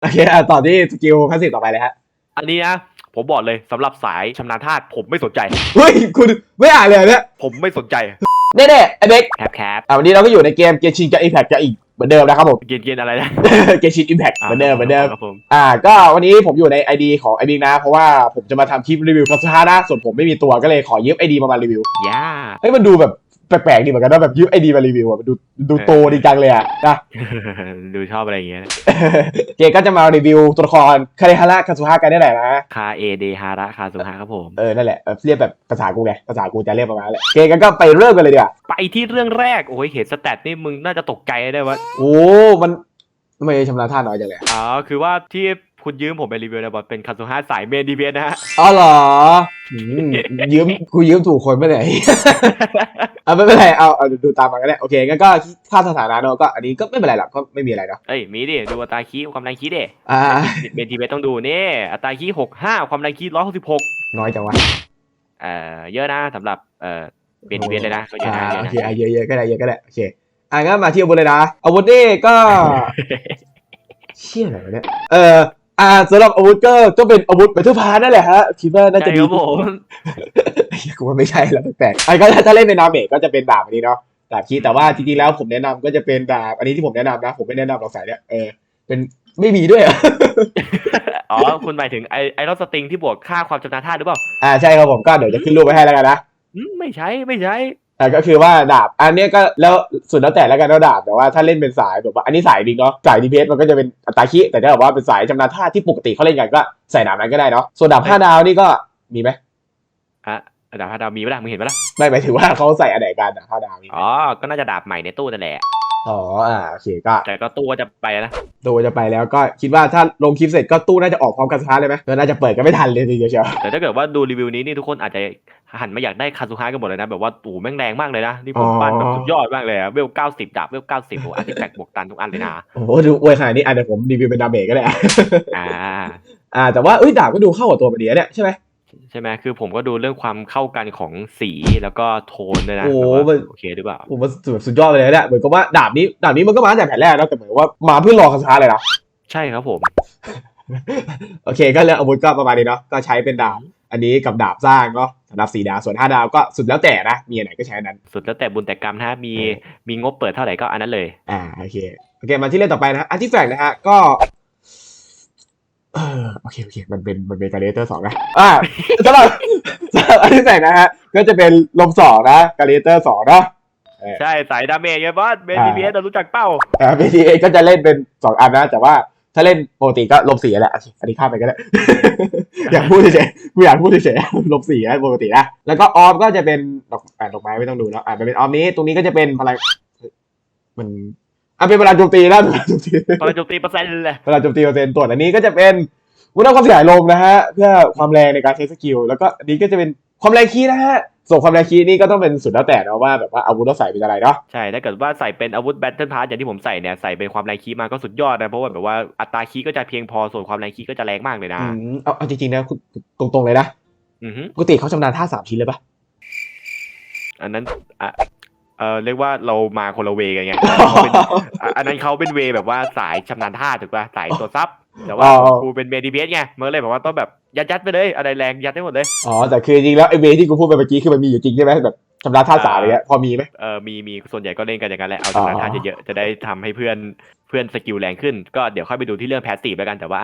โอเคอะต่อที่สกิลพาสซีฟต่อไปเลยฮะอันนี้นะผมบอกเลยสำหรับสายชำนาญธาตุผมไม่สนใจ เฮ้ยคุณไม่อ่านเลยเหรอเนี่ยผมไม่สนใจเน่ๆไอ้เบคแคบแคบอะวันนี้เราก็อยู่ในเกมเกมชิงกับอิมแพคกับอีกเหมือนเดิมนะครับผมเกียนเกียนอะไรนะ เกมชิงอิมแพคเหมือนเดิมเหมือนเดิมครับผมอ่าก็วันนี้ผมอยู่ใน ID ของไอบิงนะ เพราะว่าผมจะมาทำคลิปรีวิวคาสฮานะส่วนผมไม่มีตัวก็เลยขอยืม ID มามารีวิวย่าเฮ้ยมันดูแบบ แปลกๆดีเหมือนกันนะแบบยืม ID มารีวิวอะมันดูดูโตดีจังเลยอะนะ ดูชอบอะไรอย่างเงี้ยเกมก็จะมารีวิวตัวละครคาเรฮาระคาสุฮากันได้แหละนะคาเอเดฮาระคาสุฮาครับผม เออ นั่นแหละเออเรียกแบบภาษากูไงภาษากูจะเรียกประมาณนั้นแหละเกมก็ไปเริ่มกันเลยดีกว่าไปที่เรื่องแรก โอ้ยเห็นสแตทนี่มึงน่าจะตกใจได้ว่าโอ้ มันทำไมชำนาญท่าน้อยจังเลยอ๋อคือว่าที่ คุณยืมผมไปรีวิวเนะบอลเป็นคาสุฮาสายเมนดีเนะฮะ อ๋อเหรออืมยืมกูยืมถูกคนไม่ไหน เอาไม่เป็นไรเอาเอาดูตามมาก็ได้โอเคงั้นก็ค่าสถานะเนอะก็อันนี้ก็ไม่เป็นไรหรอกก็ไม่มีอะไรเนาะเอ้ยมีดิ ดูอัตราคีความแรงคีดิอ่า เมนดีเต้องดูนี่อัตราคีหกห้าความแรงคีร้อยหกสิบหกน้อยจังวะเอ่อเยอะนะสำหรบเอ่อเมนดีเลยนะก็เยอะอ่านะเยโออะเคนะอะเยอะๆก็ได้เยอะก็ได้โอเคอะงั้นมาที่อาวุธเลยนะอาวุธนี่ก็ เชี่ยอะไรวะเนี่ยเออ อ่าสำหรับอาวุธก็ก็เป็นอาวุธเบทเทิลพาร์นั่นแหละฮะคิดว่าน่าจะใช่ดีครับผมเหี้ยกูว่าไม่ใช่แล้วแปลกๆอันก็ถ้าเล่นเป็นนาเมจก็จะเป็นดาบอันนี้เนาะดาบคีแต่ว่าจริงๆแล้วผมแนะนำก็จะเป็นดาบอันนี้ที่ผมแนะนำนะ ผมไม่แนะนำเราใส่เนี่ยเออเป็นไม่มีด้วยเหรออ๋อ คุณหมายถึงไอไอรอนสติงที่บวกค่าความชำนาญธาตุหรือเปล่าอ่าใช่ครับผมก็เดี๋ยวจะขึ้นรูปไว้ให้แล้วกันนะ อืมไม่ใช่ไม่ใช่ อ่าก็คือว่าดาบ อันเนี้ยก็แล้วสุดแล้วแต่แล้วกันว่าดาบแต่ว่าถ้าเล่นเป็นสายแบบว่าอันนี้สายดิงเนาะสายดีเพสมันก็จะเป็นอัตราคิแต่ถ้าแบบว่าเป็นสายชำนาญท่าที่ปกติเขาเล่นกันก็ใส่ดาบนั้นก็ได้เนาะส่วนดาบห้าดาวนี่ก็มีไหมอะดาบห้าดาวมีปะล่ะมึงเห็นปะล่ะไม่หมายถึงว่าเขาใส่อันไหนกันดาบห้าดาวมีไหมอ๋อก็น่าจะดาบใหม่ในตู้นั่นแหละ อ๋ออ่าโอเคก็ แต่ก็ตู้ก็จะไปนะตัวจะไปแล้วก็คิดว่าถ้าลงคลิปเสร็จก็ตู้น่าจะออกพร้อมกันสตาร์ทเลยไหมก็น่าจะเปิดกันไม่ทันเลยทีเดียวเชียวแต่ถ้าเกิดว่าดูรีวิวนี้นี่ทุกคนอาจจะหันมาอยากได้คาซูฮะกันหมดเลยนะ แบบว่าตู่แม่งแรงมากเลยนะ นี่ผมปั้นแบบสุดยอดมากเลยอะเวลเก้าสิบดาบเวลเก้าสิบโอ้อาร์ติแฟกบวกตันทุกอันเลยนะ โอ้โหดูอวยขนาดนี้อะเดี๋ยวผมรีวิวเป็นดาเมจก็ได้อะอ่าอ่าแต่ว่าเอ้ยดาบก็ดูเข้ากับตัวมันดีนะเนี่ยใช่ไหม ใช่ไหมคือผมก็ดูเรื่องความเข้ากันของสีแล้วก็โทนด้วยนะโอ้แบบว่ามันโอเคหรือเปล่าผมว่าสุดสุดยอดไปเลยเนี่ยเหมือนกับว่าดาบนี้ดาบนี้มันก็มาตั้งแต่แผ่นแรกแล้วแต่เหมือนว่ามาเพื่อรอคาสตาร์ทเลยนะใช่ครับผม โอเคก็เรื่องอาวุธก็ประมาณนี้เนาะก็ใช้เป็นดาบอันนี้กับดาบสร้างเนาะสำหรับสี่ดาวส่วนห้าดาวก็สุดแล้วแต่นะ มีอันไหนก็ใช้อันนั้น สุดแล้วแต่บุญแต่กรรมนะฮะมีมีงบเปิดเท่าไหร่ก็อันนั้นเลย อ่าโอเคโอเคมาที่เรื่องต่อไปนะอาร์ติแฟกต์นะฮะก็ เออโอเคโอเคมันเป็นมันเป็นการเลเตอร์สองนะอ่าสำหรับสำหรับอาร์ติแฟกต์นะฮะก็จะเป็นลมสองนะการเลเตอร์สองเนาะใช่สายดาเมจไงบอสเบนดีเเรารู้จักเป้าอ่า BTA ก็จะเล่นเป็นสองอันนะ แต่ว่าถ้าเล่นปกติก็ลบสีแหละโอเคอันนี้ข้ามไปก็ได้ อยากพูดเฉยๆกูอยากพูดเฉยๆลบสีนะปกตินะแล้วก็ออฟก็จะเป็นดอกอ่าดอกไม้ไม่ต้องดูเนาะอ่ามันเป็นออฟนี้ตรงนี้ก็จะเป็นพลังมัน อ่าเป็นพลังโจมตีนะพลังโจมตีพลังโจมตีเปอร์เซ็นต์เลยพลังโจมตีเปอร์เซ็นต์ส่วนอันนี้ก็จะเป็นวุฒิความเสียหายลมนะฮะเพื่อความแรงในการใช้สกิลแล้วก็อันนี้ก็จะเป็นความแรงคีย์นะฮะส่วนความแรงคีย์นี่ก็ต้องเป็นสุดแล้วแต่เนาะว่าแบบว่าอาวุธเราใส่เป็นอะไรเนาะใช่ถ้าเกิดว่าใส่เป็นอาวุธแบทเทิลพาร์อย่างที่ผมใส่เนี่ยใส่เป็นความแรงคีมาก็สุดยอดนะเพราะว่าแบบว่าอัตราคีก็จะเพียงพอส่วนความแรงคีก็จะแรงมากเลยนะอืมเอาเอาจริงๆนะคุณตรงๆเลยนะอือฮึปกติเขาชำนาญท่าสามชิ้นเลยปะอันนั้นอะ เออเรียกว่าเรามาคนละเวกันไงเขาเป็นอะอันนั้นเขาเป็นเวแบบว่าสายชำนาญท่าถูกป่ะสายตัวซับแต่ว่าอ๋อกูเป็นเมดิเบสไงมันก็เลยแบบว่าต้องแบบยัดยัดๆไปเลยอะไรแรงยัดได้หมดเลยอ๋อแต่คือจริงๆแล้วไอ้เวที่กูพูดไปเมื่อกี้คือมันมีอยู่จริงใช่ไหมแบบชำนาญท่าสามอะไรเงี้ยพอมีไหมเออมีมีส่วนใหญ่ก็เล่นกันอย่างนั้นแหละเอาชำนาญท่าอ๋อเยอะๆจะได้ทำให้เพื่อนเพื่อนสกิลแรงขึ้น ก็เดี๋ยวค่อยไปดูที่เรื่องแพสซีฟแล้วกันแต่ว่า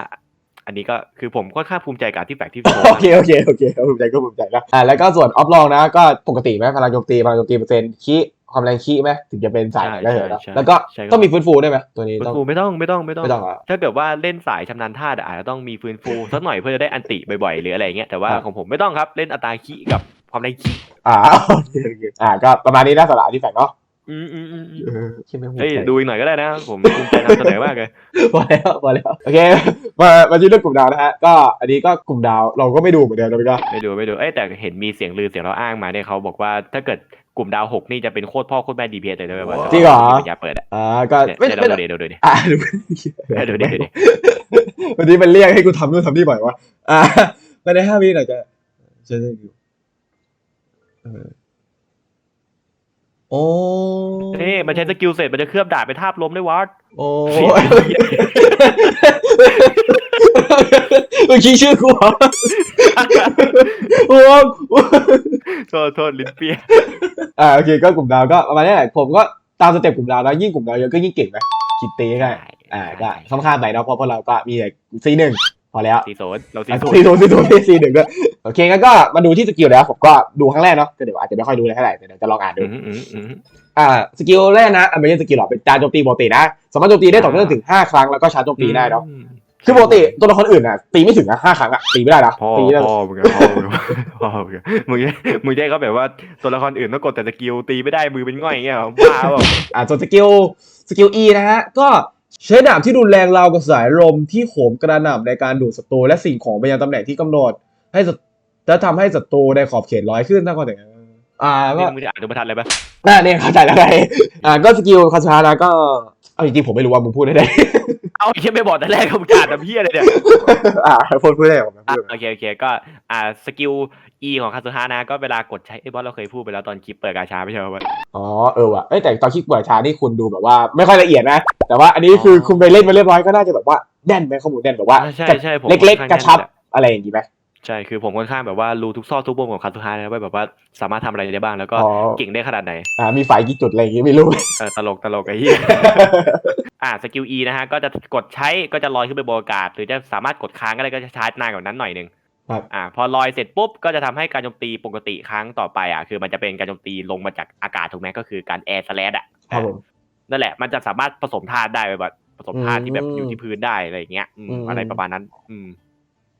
อันนี้ก็คือผมค่อนข้างภูมิใจกับที่แฟกที่โชว์โอเคโอเคโอเคภูมิใจก็ภูมิใจนะอ่าแล้วก็ส่วนออฟลองนะก็ปกติไหมพลังโจมตีพลังโจมตีเปอร์เซ็นต์คี ความแรงคีไหมถึงจะเป็นสายได้เหรอนะแล้วก็ต้องมีฟื้นฟูด้วยไหมตัวนี้ฟื้นต้องฟูไม่ต้องไม่ต้องไม่ต้องไม่ต้องเหรอถ้าเกิดว่าเล่นสายชำนาญท่าอาจจะต้องมีฟื้นฟูสักหน่อยเพื่อจะได้อันติบ่อยๆหรืออะไรอย่างเงี้ยแต่ว่าอ่าของผมไม่ต้องครับเล่นอัตราคีกับความแรงคีอ่าโอเคโอเคอ่าก็ประมาณนี้นะสำหรับที่แฝงเนาะอืมอืมอืมอืมเออใช่ไหมภูมิเฮ้ยใจดูอีกหน่อยก็ได้นะผมภูมิใจนำเสนอมากเลยพอแล้วพอแล้วโอเคมามาที่เรื่องกลุ่มดาวนะฮะก็อันนี้ก็กลุ่มดาวเราก็ไม่ดูเหมือนเดิมนะพี่ก็ไม่ดูไม่ดูเอ้ยแต่เห็นมีเสียงลือเสียงเราอ้างมาเนี่ยเขาบอกว่าถ้าเกิด กลุ่มดาวหกนี่จะเป็นโคตรพ่อโคตรแม่ดีพีเลยนะว่าจริงเหรออย่าเปิดอะอ่าก็เนี่ยไม่เดี๋ยวไม่เราดูดิดูดิอ่าดูดูดิดูดิวันนี้มันเรียกให้กูทำนู่นทำนี่บ่อยวะอ่าภายในห้าวิหน่อยจะจะได้อยู่เออ โอ้นี่มันใช้สกิลเสร็จมันจะเคลือบดาบเป็นทาบลมด้วยวะโอ้เมื่อกี้ชื่อกูเหรอโอ้โทษโทษลิ้นเปียอ่าโอเคก็กลุ่มดาวก็ประมาณนี้แหละผมก็ตามสเต็ปกลุ่มดาวแล้วยิ่งกลุ่มดาวเยอะก็ยิ่งเก่งไหมคิดตีง่ายอ่าก็ค่อนข้างไปเนาะเพราะพวกเราก็มีแต่ซีหนึ่งพ อแล้วสีโซนเราสีอะโซนซีโซนซีโซนซีหนึ่งด้วยโอเคงั้นก็มาดูที่สกิลแล้วผมก็ดูครั้งแรกเนาะก็เดี๋ยวอาจจะไม่ค่อยดูเลยเท่าไหร่แต่เดี๋ยวจะลองอ่านดูอืมอืมอืมอ่าสกิลแรกนะอะไม่ใช่สกิลหรอกเป็นการโจมตีปกตินะสามารถโจมตีได้ต่อเนื่องถึงห้าครั้งแล้วก็ชาร์จโจมตีได้เนาะคือปกติตัวละครอื่นอะตีไม่ถึงอะห้าครั้งอะตีไม่ได้นะพ่อตีได้พ่อมึงอะพ่อมึงอะพ่อมึงอะมึงมึงได้เขาแบบว่าตัวละครอื่นต้องกดแต่สกิลตีไม่ได้มือเป็นง่อยอย่างเงี้ยเหรอบ้าเปล่าอ่าส่วนสกิลสกิล E นะฮะก็ ใช้ดาบที่รุนแรงราวกับสายลมที่โหมกระหน่ำในการดูดศัตรูและสิ่งของไปยังตำแหน่งที่กำหนด ให้ศัตและทำให้ศัตรูในขอบเขตลอยขึ้นถ้าคนหนึ่งอ่าก็นี่มึงจะอ่านดูบรรทัดเลยปะน่าเนี่ยเข้าใจแล้วไงอ่าก็สกิลคาสุฮานะก็เอาจริงๆผมไม่รู้ว่ามึงพูดได้ไหมเอาไอ้เหี้ยไม่บอกแต่แรกเขาอ่านแต่เพี้ยเลยเนี่ยอ่าพูดพูดได้ผมอะพูดโอเคโอเคก็อ่าสกิล E ของคาสุฮานะก็เวลากดใช้ไอ้บอสเราเคยพูดไปแล้วตอนคลิปเปิดกาชาไม่ใช่เหรอวะอ๋อเออว่ะเอ้ยแต่ตอนคลิกเปิดชานี่คุณดูแบบว่าไม่ค่อยละเอียดนะ แต่ว่าอันนี้คือคุณไปเล่นมาเรียบร้อยก็น่าจะแบบว่าแน่นไหมข้อมูลแน่นแบบว่าอ่าใช่ใช่ผมเล็กค่อนๆข้างกระชับแน่นแหละอะไรอย่างงี้ไหมใช่คือผมค่อนข้างแบบว่ารู้ทุกซอกทุกมุมของคาสุฮานะว่าแบบว่าสามารถทำอะไรได้บ้างแล้วก็อ๋อเก่งได้ขนาดไหนอ่ามีไฟกี่จุดอะไรอย่างงี้ไม่รู้เออตลกตลกไอ้เหี้ยอ่าสกิล E นะฮะก็จะกดใช้ก็จะลอยขึ้นไปบนอากาศหรือจะสามารถกดค้างก็ได้ก็จะชาร์จนานกว่านั้นหน่อยหนึง ครับอ่าพอลอยเสร็จปุ๊บก็จะทำให้การโจมตีปกติครั้งต่อไปอะคือมันจะเป็นการโจมตีลงมาจากอากาศถูกไหมก็คือการแอร์สแลดอะครับผมนั่นแหละมันจะสามารถผสมธาตุได้แบบผสมธาตุที่แบบอืมอยู่ที่พื้นได้อะไรอย่างเงี้ยอืมอืมอะไรประมาณนั้น อืม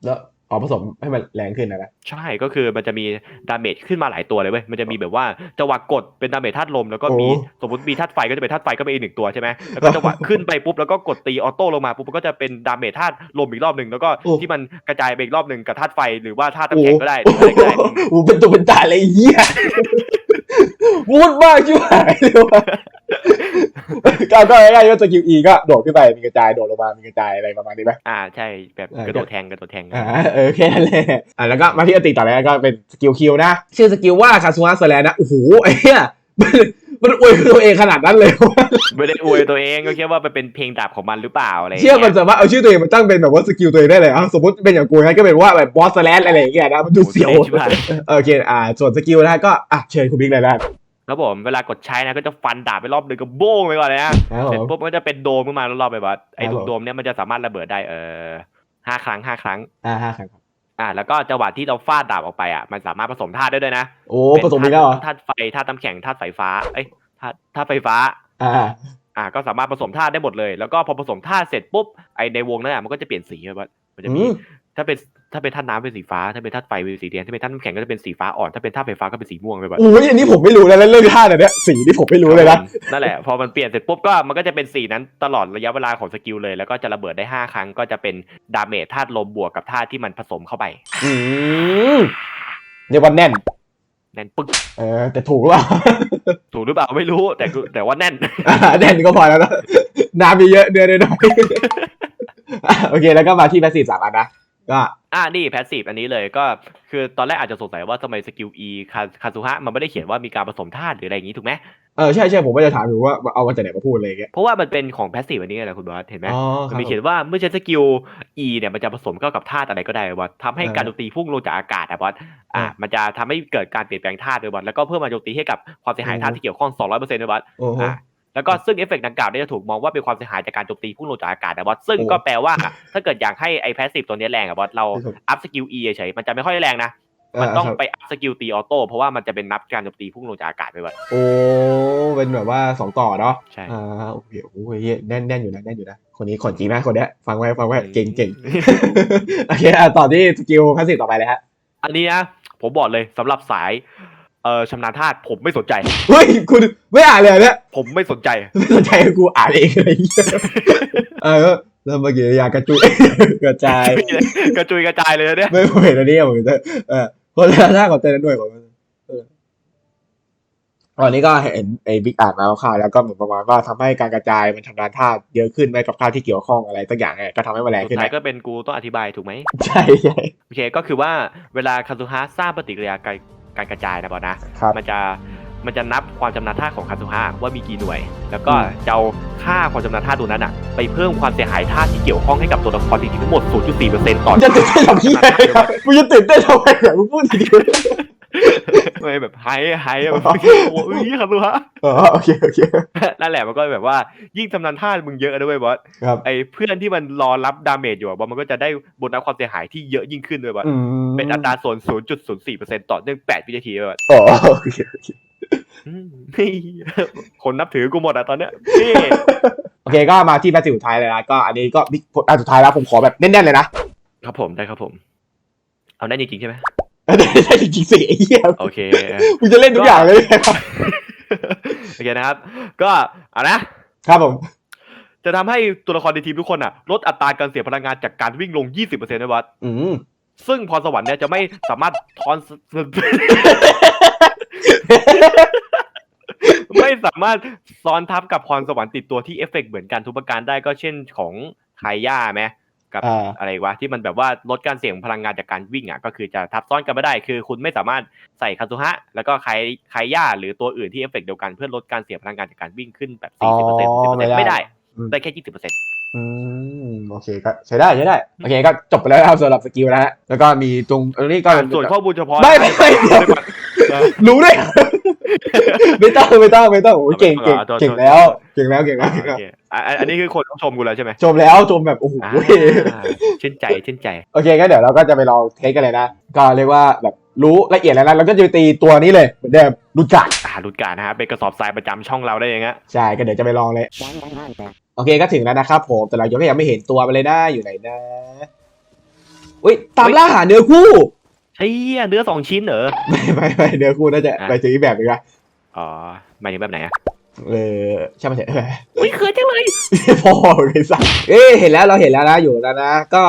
แล้ว อ๋อผสมให้มันแรงขึ้นนะนะใช่ก็คือมันจะมีดาเมจขึ้นมาหลายตัวเลยเว้ยมันจะมีแบบว่าจังหวะกดเป็นดาเมจธาตุลมแล้วก็มีโอ้สมมติมีธาตุไฟก็จะเป็นธาตุไฟก็เป็นอีกหนึ่งตัวใช่ไหมแล้วก็จังหวะขึ้นไปปุ๊บแล้วก็กดตีออโต้ลงมาปุ๊บมันก็จะเป็นดาเมจธาตุลมอีกรอบหนึ่งแล้วก็โอ้ที่มันกระจายไปอีกรอบหนึ่งกับธาตุไฟหรือว่าธาตุน้ำแข็งก็ได้หรืออะไรก็ได้อืมโอ้โหเป็นตัวเป็นตาเลยไอ้เหี้ยพูดมากชิบหายเลยว่ะ ก็ก็ง่ายๆก็สกิล E ก็โดดขึ้นไปมีกระจายโดดลงมามีกระจายอะไรประมาณนี้ไหมอ่าใช่แบบอ่ากระโดดแทงกระโดดแทงอ่าเออแค่นั้นแหละอ่าแล้วก็มาที่อติต่อเลยก็เป็นสกิลคิวนะ ชื่อสกิลว่าคาซูฮาสแลนนะโอ้โหไอ้เหี้ยมันมันอวยตัวเองขนาดนั้นเลยวะไม่ได้อวยตัวเองก็แค่ว่ามันเป็นเพลงดาบของมันหรือเปล่าอะไรอย่างเชื่อมันเงี้ยสามารถเอาชื่อตัวเองมาตั้งเป็นแบบว่าสกิลตัวเองได้เลยอะสมมติเป็นอย่างกูงั้นก็เป็นว่าแบบบอสแลนอะไรอย่างเงี้ยนะมันดูเสียวโอ้โหชิบหายโอเคอ่าส่วนสกิลนะก็อะเชิญคุณบิ๊กเลยนะ ครับผมเวลากดใช้นะก็จะฟันดาบไปรอบหนึ่งก็โบ้งไปก่อนเลยนะ ครับผเสร็จม ปุ๊บมันก็จะเป็นโดมขึ้นมารอบๆไปบอสไอ้ครับลูผกมโดมเนี่ยมันจะสามารถระเบิดได้เออห้าครั้งห้าครั้ง อ่าห้าครั้งครับ อ่า แล้วก็จังหวะที่เราฟาดดาบออกไปอะมันสามารถผสมธาตุได้ด้วยนะโอ้ผสมอีกแล้วเหรอธาตุไฟธาตุน้ำแข็งธาตุไฟฟ้าเอ้ยธาตุธาตุไฟฟ้า อ่า อ่า ก็สามารถผสมธาตุได้หมดเลย แล้วก็พอผสมธาตุเสร็จปุ๊บไอในวงนั้นอะมันก็จะเปลี่ยนสีไปบอสมันจะอืมีมถ้าเป็น ถ้าเป็นธาตุน้ำเป็นสีฟ้า ถ้าเป็นธาตุไฟเป็นสีแดง ถ้าเป็นธาตุน้ำแข็งก็จะเป็นสีฟ้าอ่อน ถ้าเป็นธาตุไฟฟ้าก็เป็นสีม่วงไปบอสโอ้ยอันนี้ผมไม่รู้เลยนะเรื่องท่าเนี่ยเนี่ยสีนี่ผมไม่รู้เลยนะ นั่นแหละ พอมันเปลี่ยนเสร็จปุ๊บก็มันก็จะเป็นสีนั้นตลอดระยะเวลาของสกิลเลย แล้วก็จะระเบิดได้ 5 ครั้ง ก็จะเป็นดาเมจธาตุลมบวกกับธาตุที่มันผสมเข้าไป อืมเรียกว่าแน่น แน่นปึ๊ก เออ แต่ถูกหรือเปล่า ถูกหรือเปล่าไม่รู้ แต่คือแต่ว่าแน่นอ่าแน่นก็พอแล้วนะน้ำมีเยอะเดือนน้อยๆอะโอเค แล้วก็มาที่แพสซีฟสามอันนะ ก็อ่านี่แพสซีฟอันนี้เลยก็คือตอนแรกอาจจะสงสัยว่าทำไมสกิล E คาคาซูฮะมันไม่ได้เขียนว่ามีการผสมธาตุหรืออะไรอย่างนี้ถูกไหมเออใช่ใช่ผมก็จะถามอยู่ว่าเอามาจากไหนมาพูดอะไรอย่างเงี้ยเพราะว่ามันเป็นของแพสซีฟอันนี้ไงนะคุณบอสเห็นไหมอ๋อคมัรันบมีเขียนว่าเมื่อใช้สกิล E เนี่ยมันจะผสมเข้ากับธาตุอะไรก็ได้บอสทำให้เออการโจมตีพุ่งลงจากอากาศอะบอสอ่าเออมันจะทำให้เกิดการเปลี่ยนแปลงธาตุด้วยบอสแล้วก็เพิ่มการโจมตีให้กับความเสียหายธาตุที่เกี่ยวข้อง200%ด้วยบอสโอ้โหอ่า แล้วก็ซึ่งเอฟเฟกต์ดังกล่าวเนี่ยจะถูกมองว่าเป็นความเสียหายจากการโจมตีพุ่งลงจากอากาศนะบอสซึ่งโอ้ก็แปลว่าถ้าเกิดอยากให้ไอ้แพสซีฟตัวเนี้ยแรงอะบอสเราครับอัพสกิล E เฉยๆมันจะไม่ค่อยแรงนะมันต้องาครับไปอัพสกิลตีออโต้เพราะว่ามันจะเป็นนับการโจมตีพุ่งลงจากอากาศไปบอสโอ้เป็นแบบว่าสองต่อเนาะใช่อ่าโอเคโอ้ยแน่นแน่นอยู่นะแน่นอยู่นะคนนี้ขนจริงนะคนเนี้ยฟังไว้ฟังไว้เก่งเก่งโอเคอะต่อที่สกิลพาสซีฟต่อไปเลยฮะอันนี้นะผมบอกเลยสำหรับสาย เอ่อชำนาญธาตุผมไม่สนใจ เฮ้ยคุณไม่อ่านเลยเหรอเนี่ยผมไม่สนใจ ไม่สนใจกูอ่านเองเลยเออแล้วเมื่อกี้อยากกระจุย กระจาย กระจุยกระจายเลยนะเนี่ยไม่ผมเห็นอันนี้ผมเห็นแต่เออคนละหน้าของเต้นด้วยผมเอออันนี้ก็เห็นไอ้บิ๊กอ่านมาคร่าวๆแล้วก็เหมือนประมาณว่าทำให้การกระจายมันชำนาญธาตุเยอะขึ้นไหมกับธาตุที่เกี่ยวข้องอะไรสักอย่างไงก็ทำให้มันแรงสุดขึ้นท้ายนะก็เป็นกูต้องอธิบายถูกไหมใช่ใช่โอเคก็คือว่าเวลาคาซูฮะสร้างปฏิกิริยา การการกระจายนะบอสนะครับ มันจะมันจะนับความชำนาญท่าของคาซุฮะว่ามีกี่หน่วย แล้วก็อืมจะเอาค่าความชำนาญท่าตัวนั้นอะไปเพิ่มความเสียหายท่าที่เกี่ยวข้องให้กับตัวละครจริงๆทั้งหมด 0.4%ต่อมึงจะตื่นเต้นทำที่อะไรครับมึงจะตื่นเต้นทำไมเนี่ยมึงพูดดี ไม่แบบไฮไฮแบบโอ้ยคาซุฮะๆอ๋อโอเคโอเคนั่นแหละมันก็แบบว่ายิ่งชำนาญท่ามึงเยอะด้วยบอสครับไอ้เพื่อนที่มันรอรับดาเมจอยู่อะบอสมันก็จะได้บนรับความเสียหายที่เยอะยิ่งขึ้นด้วยบอสอืมเป็นอัตราส่วน0.04%ต่อเนื่อง8วินาทีเลยบอสอ๋อโอเคโอเคอืมนี่คนนับถือกูหมดอะตอนเนี้ยนี่โอเคก็มาที่แมตช์สุดท้ายเลยนะก็อันนี้ก็บิ๊กอันสุดท้ายแล้วผมขอแบบแน่นๆเลยนะครับผมได้ครับผม เอาได้จริงๆใช่ไหม ได้จริงๆสิไอ้เหี้ยโอเคมึงจะเล่นทุกอย่างเลยครับโอเคนะครับ ก็เอานะครับผมจะทำให้ตัวละครในทีมทุกคนอะลดอัตราการเสียพลังงานจากการวิ่งลง 20%นะวัดอืมซึ่งพรสวรรค์เนี่ยจะไม่สามารถทอนไม่สามารถซ้อนทับกับพรสวรรค์ติดตัวที่เอฟเฟกต์เหมือนกันทุกประการได้ก็เช่นของไคย่าไหม กับอ่าอะไรวะที่มันแบบว่าลดการเสี่ยงพลังงานจากการวิ่งอะก็คือจะทับซ้อนกันไม่ได้ คือคุณไม่สามารถใส่คาซุฮะแล้วก็ไคไคย่าหรือตัวอื่นที่เอฟเฟกต์เดียวกันเพื่อลดการเสี่ยงพลังงานจากการวิ่งขึ้นแบบอ๋อ40%ไม่ได้10%ไม่ได้อืมได้แค่20%อืมโอเคก็ใช้ได้ใช้ได้โอเคก็จบไปแล้วนะครับสำหรับสกิลนะฮะแล้วก็มีตรงอันนี้ก็ส่วนข้อมูลเฉพาะไม่ไม่ไม่เดี๋ยวรู้ด้วย ไม่ต้องไม่ต้องไม่ต้องโอ้ยเก่งเก่งอ่าโทษเก่งโทษแล้วเก่งแล้วเก่งแล้วโอเก่งแล้วเคอะอันอันนี้คือคนต้องชมกูแล้วใช่ไหมชมแล้วชมแบบโอ้โหอ่าชื่นใจชื่นใจโอเคก็เดี๋ยวเราก็จะไปลองเทสกันเลยนะก็เรียกว่าแบบรู้ละเอียดแล้วนะเราก็จะตีตัวนี้เลยเหมือนเดิมรุนกัดอ่ารุดการนะฮะเป็นกระสอบทรายประจำช่องเราได้ยังไงใช่ก็เดี๋ยวจะไปลองเลยโอเคก็ถึงแล้วนะครับผมแต่เรายังไม่ยังไม่เห็นตัวมันเลยนะอยู่ไหนนะอุ้ยตามล่าหาเนื้อคู่ เฮ้ยเนื้อสองชิ้นเหรอ ไม่ไม่ไม่เนื้อคู่น่าจะอะ ไปถึงอีกแบบนึงนะอ๋อหมายถึงแบบไหนอะเออใช่ไหมเถอะ อุ้ยเคยจังเลยพอเลยสักเอ้ยเห็นแล้วเราเห็นแล้วนะอยู่แล้วนะก็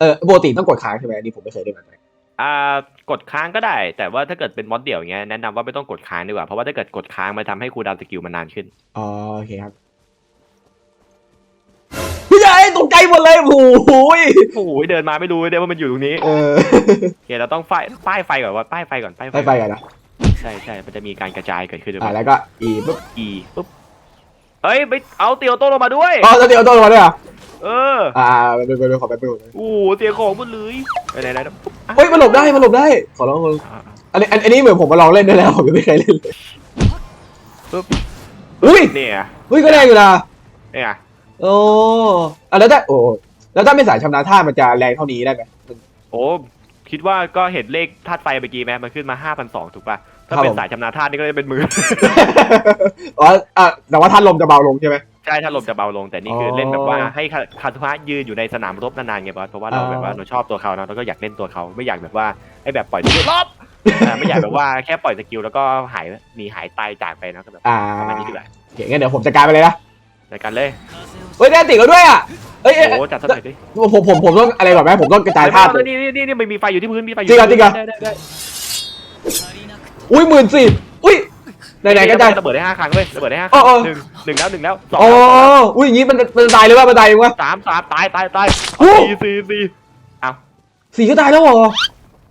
เออปกติต้องกดค้างใช่ไหมอันนี่ผมไม่เคยได้แบบนั้นอ่ากดค้างก็ได้ แต่ว่าถ้าเกิดเป็นมอดเดี่ยวอย่างเงี้ยแนะนำว่าไม่ต้องกดค้างดีกว่าเพราะว่าถ้าเกิดกดค้างมันทำให้คูลดาวน์สกิลมันนานขึ้น อ๋อโอเคครับ มดเลยโอ้โหยโอ้โหเดินมาไม่รู้เลยว่ามันอยู่ตรงนี้เออโอเคเราต้องป้ายป้ายไฟก่อนว่าป้ายไฟก่อนป้ายไฟไปไปกันนะใช่ใช่มันจะมีการกระจายเกิดขึ้นด้วยอ่าแล้วก็อีปุ๊บอีปุ๊บเฮ้ยไปเอาเตียวโต้ลงมาด้วย อ๋อแล้วเดี๋ยวต้องมาด้วยเหรอะเอออ่าไปไปไปขอไปไปก่อนโอ้โหเสียของหมดเลยไปไหนไหนนะปุ๊บอะเฮ้ยมันหลบได้มันหลบได้ ขอร้องคนอะอันนี้อันอันนี้เหมือนผมมาลองเล่นได้แล้วผมยังไม่เคยเล่นเลยปุ๊บอุ้ยเนี่ยเฮ้ยก็ได้อยู่นะเนี่ย โอ้อะแล้วถ้าโอ้แล้วถ้าไม่สายชำนาญท่ามันจะแรงเท่านี้ได้ไหมโอ้คิดว่าก็เห็นเลขธาตุไฟเมื่อกี้ไหมมันขึ้นมา5,200ถูกป่ะ ถ้าครับเป็ผนมสายชำนาญธาตุนี่ก็จะเป็นหมืออ๋ออะแต่ว่าท่านลมจะเบาลงใช่ไหม ใช่ถ้าลมจะเบาลงแต่นี่คือออเล่นแบบว่าให้คาคาทุฮะยืนอยู่ในสนามรบนานๆไงบอสเพราะว่าเราอ่า แบบว่าเราชอบตัวเขานะเราก็อยากเล่นตัวเขาไม่อยากแบบว่าให้แบบปล่อยสกิลลบอ่าไม่อยากแบบว่าแค่ปล่อยสกิลแล้วก็หายหนีหายตายจากไปนะก็แบบอ่าประมาณนี้ดีกว่าโอเคงั้นเดี๋ยวผมจัดการไปเลยนะ ในการเลยเฮ้ยได้ติดแล้วด้วยอะเอ้ยเอ้ยโอ้จัดสักหน่อยดิผมผมผมผมต้องอะไรก่อนไหมผมต้องกระจายธาตุไม่ไม่ไม่นี่นี่นี่มันมีไฟอยู่ที่พื้นมีไฟอยู่จริงเหรอจริงเหรอได้ได้ได้อุ้ยหมื่นสี่อุ้ยไหนไหนกระจายระเบิดได้ห้าครั้งเว้ยระเบิดได้ห้าคอ๋รั้องอ๋อหนึ่งหนึ่งแล้วหนึ่งแล้วสองอ๋อแล้วอุ้ยอย่างงี้มันมันตายเลยว่ามันตายยังวะสามสามตายตายตายโอ้สี่สี่สี่สี่ก็ตายแล้วเหรอ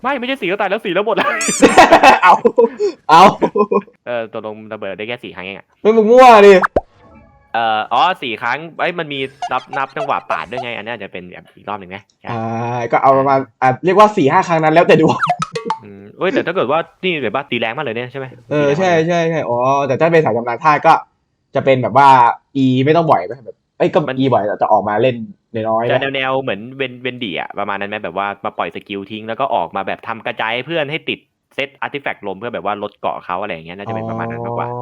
ไม่ไม่ใช่สี่ก็ตายแล้วสี่แล้วหมดแล้วเอาเอาเออตัวลงระเบิดได้แค่สี่ครั้งเองอะไม่มึงมั่วดิ เอ่ออ๋อสี่ครั้งไอ้ยมันมีนับนับจังหวะปาดด้วยไง อันนี้อาจจะเป็นแบบอีกรอบหนึ่งไหมใช่อ่าก็เอาประมาณอ่าเรียกว่าสี่ห้าครั้งนั้นแล้วแต่ดวงอืมเอ้ยแต่ถ้าเกิดว่านี่แบบว่าตีแรงมากเลยเนี่ยใช่ไหมเออใช่ใช่ใช่อ๋อแต่ถ้าเป็นสายชำนาญท่าก็จะเป็นแบบว่า e ไม่ต้องบ่อยไหมแบบเอ้ยก็ e บ่อยแต่จะออกมาเล่นน้อยๆจะนะ แนวแนวๆเหมือนเวนเวนดีอะประมาณนั้นไหมแบบว่ามาปล่อยสกิลทิ้งแล้วก็ออกมาแบบทำกระจายให้เพื่อนให้ติด เซตอาร์ติแฟกต์ลมเพื่อแบบว่าลดเกาะเขาอะไรอย่างเงี้ยน่าจะเป็นประมาณนั้นมากกว่าอ๋อ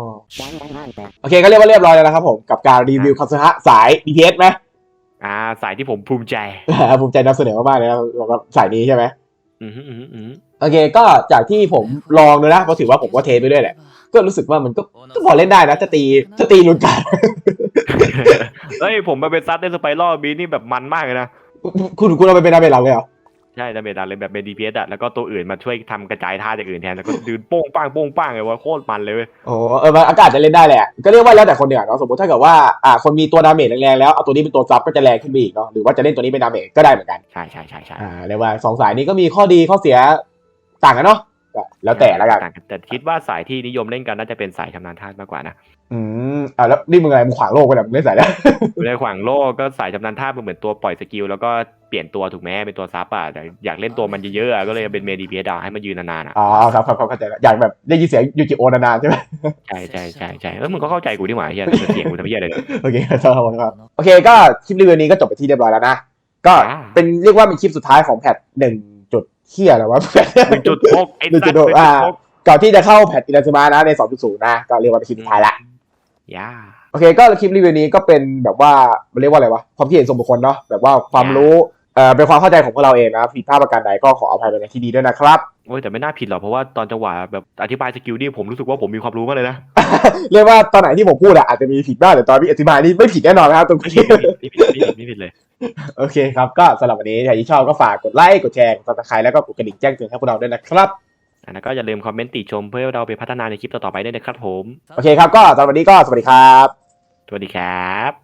โอเคก็เรียกว่าเรียบร้อยแล้วนะครับผมกับการรีวิวคาสึฮะสาย DPS ไหมอ่า สายที่ผมภูมิใจ ภูมิใจนำเสนอมากๆเลยนะสำหรับสายนี้ใช่ไหมอือหืออือหืออือหือโอเคก็จากที่ผมลองเลยนะเพราะถือว่าผมก็เทสไปด้วยแหละ ก็รู้สึกว่ามันก็ก็พอเล่นได้นะจะตีจะตีลุนกันเฮ้ยผมมาเป็นซัดในสไปรัลบีนี่แบบมันมากเลยนะคุณคุณเอาไปเป็นดาเมจหลักเลยเหรอ ใช่ดาเมจดันเลยแบบเป็นดีพีเอสอะแล้วก็ตัวอื่นมาช่วยทำกระจายท่าจากอื่นแทนแล้วก็ดืนโป้งป้างโป้งป้างเลยว่าโคตรมันเลยเว้ยโอ้เออมันอากาศจะเล่นได้แหละ ก็เรียกว่าแล้วแต่คนเดียวเนาะสมมติถ้าเกิดว่าอ่าคนมีตัวดาเมจแรงๆแล้วเอาตัวนี้เป็นตัวซับก็จะแรงขึ้นไปอีกเนาะหรือว่าจะเล่นตัวนี้เป็นดาเมจก็ได้เหมือนกันใช่ใช่ใช่ใช่อ่าเรียกว่าสองสายนี้ก็มีข้อดีข้อเสียต่างกันเนาะก็ แล้วแต่แล้วกันต่างแต่คิดว่าสายที่นิยมเล่นกันน่าจะเป็นสายชำนาญธาตุมากกว่านะอืมอ่าแล้วนี่มึงอะไรมึงขวางโลกไปเนี่ยมึงเล่นสายแล้วในขวางโลกก็สายชำนาญธาตุมันเหมือนตัวปล่อยสกิลแล้วก็เปลี่ยนตัวถูกไหมเป็นตัวซับอะแต่อยากเล่นตัวมันเยอะๆอะก็เลยเป็นเมดีพีเอดาให้มันยืนนานๆอะอ๋อครับครับครับเข้าใจแล้วอย่างแบบได้ยินเสียงยูจิโอนานๆใช่ไหมใช่ใช่ใช่ใช่เออมึงก็เข้าใจกูดีกว่าเฮียเสียงกูทำเฮียอะไรเนี่ยโอเคครับครับโอเคก็คลิปรีวิวนี้ก็จบไปที่เรียบร้อยแล้วนะก็อ่าเป็นเรียกว่าเป็นคลิปสุดท้ายของแพทหนึ่ง จุดเที่ยอะไรวะหนึ่งจุดหกไอ้หนึ่งสัจุตดว์หกอ่าก่อนที่จะเข้าแพทอินาซึมานะใน 2.0 นะ ก็เรียกว่าเป็นคลิปสุดท้ายละย่าโอเคก็คลิปรีวิวนี้ก็เป็นแบบว่ามันเรียกว่าอะไรวะความคิดเห็นส่วนบุคคลเนาะแบบว่าความรู้เอ่อเป็นความเข้าใจของพวกเราเองนะผิดพลาดประการใดก็ขออภัยในที่ดีด้วยนะครับโอ้ยแต่ไม่น่าผิดหรอกเพราะว่าตอนจังหวะแบบอธิบายสกิลนี่ผมรู้สึกว่าผมมีความรู้มากเลยนะ เรียกว่าตอนไหนที่ผมพูดอะอาจจะมีผิดบ้างแต่ตอนที่อธิบายนี่ไม่ผิดแน่นอนนะครับตรงไม่นี้ผิดไม่ผิดไม่ผิดไม่ผิดเลย โอเคครับ ก็สำหรับวันนี้ใครที่ชอบก็ฝากกดไลค์ กดแชร์กดซับสไครต์แล้วก็กดกระดิ่งแจ้งเตือนให้พวกเราด้วยนะครับแล้วก็อย่าลืมคอมเมนต์ติชมเพื่อให้เราไปพัฒนาในคลิปต่อๆไปด้วยนะครับผม โอเคครับ ก็สำหรับวันนี้ก็สวัสดีครับ สวัสดีครับ